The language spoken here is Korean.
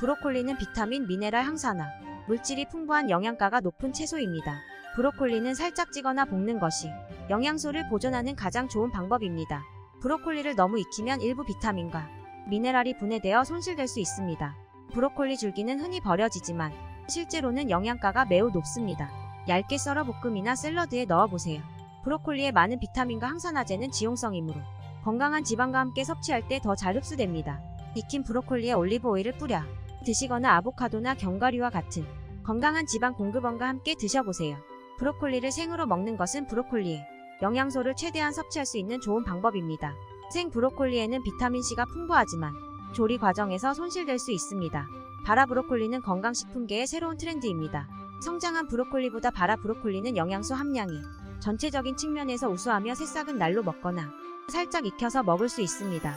브로콜리는 비타민, 미네랄, 항산화, 물질이 풍부한 영양가가 높은 채소입니다. 브로콜리는 살짝 찌거나 볶는 것이 영양소를 보존하는 가장 좋은 방법입니다. 브로콜리를 너무 익히면 일부 비타민과 미네랄이 분해되어 손실될 수 있습니다. 브로콜리 줄기는 흔히 버려지지만 실제로는 영양가가 매우 높습니다. 얇게 썰어 볶음이나 샐러드에 넣어보세요. 브로콜리의 많은 비타민과 항산화제는 지용성이므로 건강한 지방과 함께 섭취할 때 더 잘 흡수됩니다. 익힌 브로콜리에 올리브 오일을 뿌려 드시거나 아보카도나 견과류와 같은 건강한 지방 공급원과 함께 드셔보세요. 브로콜리를 생으로 먹는 것은 브로콜리의 영양소를 최대한 섭취할 수 있는 좋은 방법입니다. 생 브로콜리에는 비타민C가 풍부하지만 조리 과정에서 손실될 수 있습니다. 바라 브로콜리는 건강식품계의 새로운 트렌드입니다. 성장한 브로콜리보다 바라 브로콜리는 영양소 함량이 전체적인 측면에서 우수하며 새싹은 날로 먹거나 살짝 익혀서 먹을 수 있습니다.